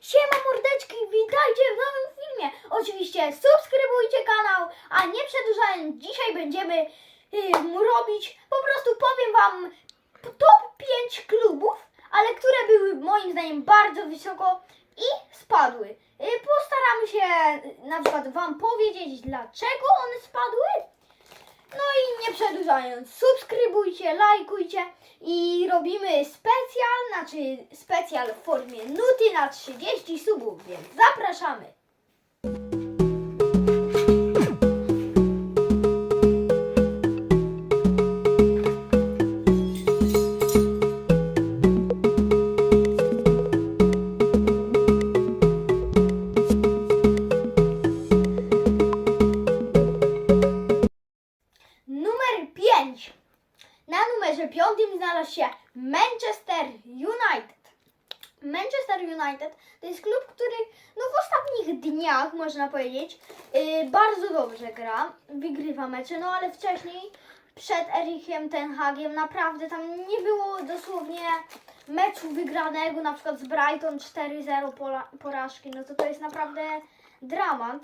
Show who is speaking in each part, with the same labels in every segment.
Speaker 1: Siema mordeczki, witajcie w nowym filmie. Oczywiście subskrybujcie kanał, a nie przedłużając, dzisiaj będziemy ym, robić, po prostu powiem wam top 5 klubów, ale które były moim zdaniem bardzo wysoko i spadły. Y, Postaramy się na przykład wam powiedzieć, dlaczego one spadły. No i nie przedłużając, subskrybujcie, lajkujcie i robimy specjal, znaczy specjal w formie nuty na 30 subów, więc zapraszamy. Manchester United. Manchester United to jest klub, który no w ostatnich dniach, można powiedzieć, yy, bardzo dobrze gra, wygrywa mecze, no ale wcześniej przed Erichem Ten Hagiem naprawdę tam nie było dosłownie meczu wygranego, na przykład z Brighton 4-0 pola- porażki, no to to jest naprawdę dramat.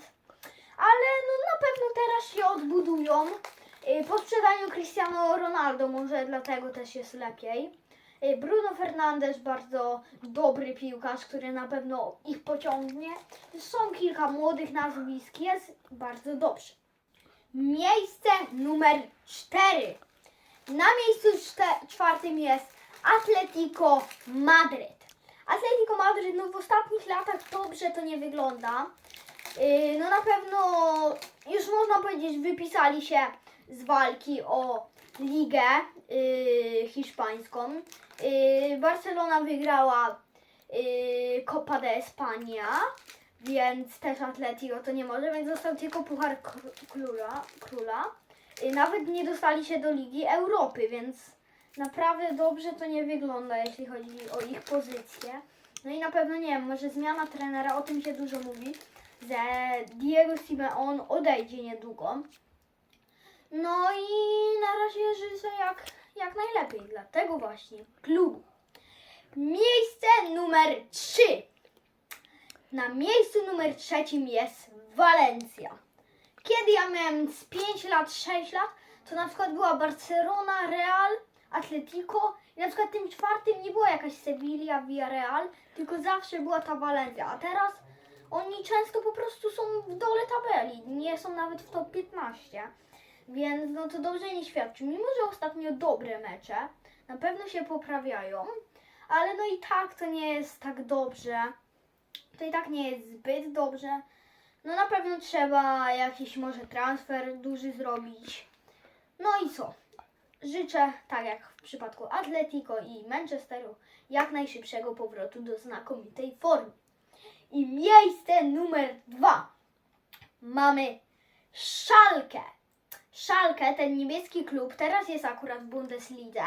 Speaker 1: Ale no na pewno teraz się odbudują. Y, Po sprzedaniu Cristiano Ronaldo może dlatego też jest lepiej. Y, Bruno Fernandes bardzo dobry piłkarz, który na pewno ich pociągnie. Są kilka młodych nazwisk, jest bardzo dobrze. Miejsce numer 4. Na miejscu czwartym jest Atletico Madryt. Atletico Madryt no w ostatnich latach dobrze to nie wygląda. Yy, No na pewno już można powiedzieć wypisali się z walki o ligę yy, hiszpańską. Yy, Barcelona wygrała yy, Copa de España, więc też Atletico to nie może, więc został tylko Puchar Kr- Króla. króla. Yy, Nawet nie dostali się do Ligi Europy, więc naprawdę dobrze to nie wygląda, jeśli chodzi o ich pozycję. No i na pewno nie wiem, może zmiana trenera, o tym się dużo mówi że Diego Simeon odejdzie niedługo. No i na razie życzę jak, jak najlepiej dla tego właśnie klubu. Miejsce numer 3. Na miejscu numer trzecim jest Walencja. Kiedy ja miałem z 5 lat, 6 lat, to na przykład była Barcelona, Real, Atletico i na przykład tym czwartym nie była jakaś Sevilla, Villarreal, tylko zawsze była ta Walencja. A teraz oni często po prostu są w dole tabeli, nie są nawet w top 15. Więc no to dobrze nie świadczy. Mimo, że ostatnio dobre mecze, na pewno się poprawiają, ale no i tak to nie jest tak dobrze. To i tak nie jest zbyt dobrze. No na pewno trzeba jakiś może transfer duży zrobić. No i co? Życzę, tak jak w przypadku Atletico i Manchesteru, jak najszybszego powrotu do znakomitej formy. I miejsce numer dwa mamy Szalkę. Szalkę, ten niemiecki klub, teraz jest akurat w Bundeslidze,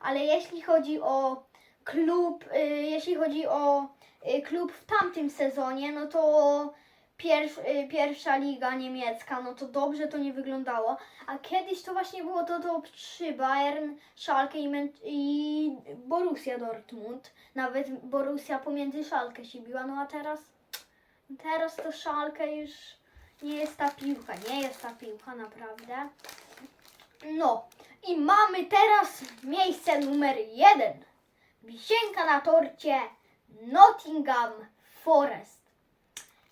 Speaker 1: ale jeśli chodzi o klub, y, jeśli chodzi o y, klub w tamtym sezonie, no to pierw, y, pierwsza liga niemiecka, no to dobrze to nie wyglądało, a kiedyś to właśnie było to top 3, Bayern, Schalke i, i Borussia Dortmund, nawet Borussia pomiędzy Szalkę się biła, no a teraz, teraz to Szalkę już nie jest ta piłka, nie jest ta piłka naprawdę. No i mamy teraz miejsce numer jeden. Wisienka na torcie Nottingham Forest.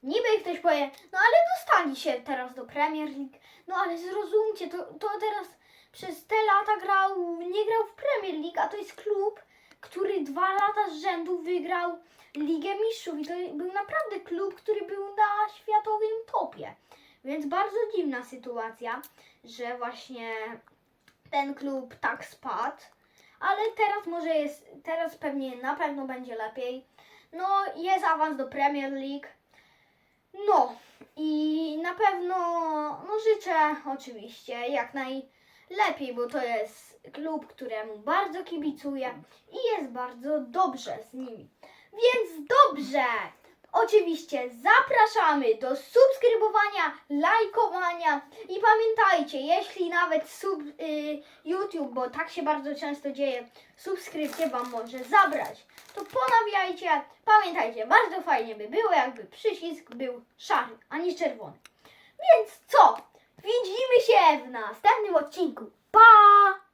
Speaker 1: Niby ktoś powie, no ale dostali się teraz do Premier League. No ale zrozumcie, to, to teraz przez te lata grał, nie grał w Premier League, a to jest klub, który dwa lata z rzędu wygrał Ligę Mistrzów. I to był naprawdę klub, który był na światowym topie. Więc bardzo dziwna sytuacja, że właśnie ten klub tak spadł. Ale teraz może jest, teraz pewnie na pewno będzie lepiej. No, jest awans do Premier League. No i na pewno no życzę oczywiście jak najlepiej, bo to jest klub, któremu bardzo kibicuję i jest bardzo dobrze z nimi. Więc dobrze! Oczywiście zapraszamy do subskrybowania, lajkowania i pamiętajcie, jeśli nawet sub, y, YouTube, bo tak się bardzo często dzieje, subskrypcję Wam może zabrać, to ponawiajcie. Pamiętajcie, bardzo fajnie by było, jakby przycisk był szary, a nie czerwony. Więc co? Widzimy się w następnym odcinku. Pa!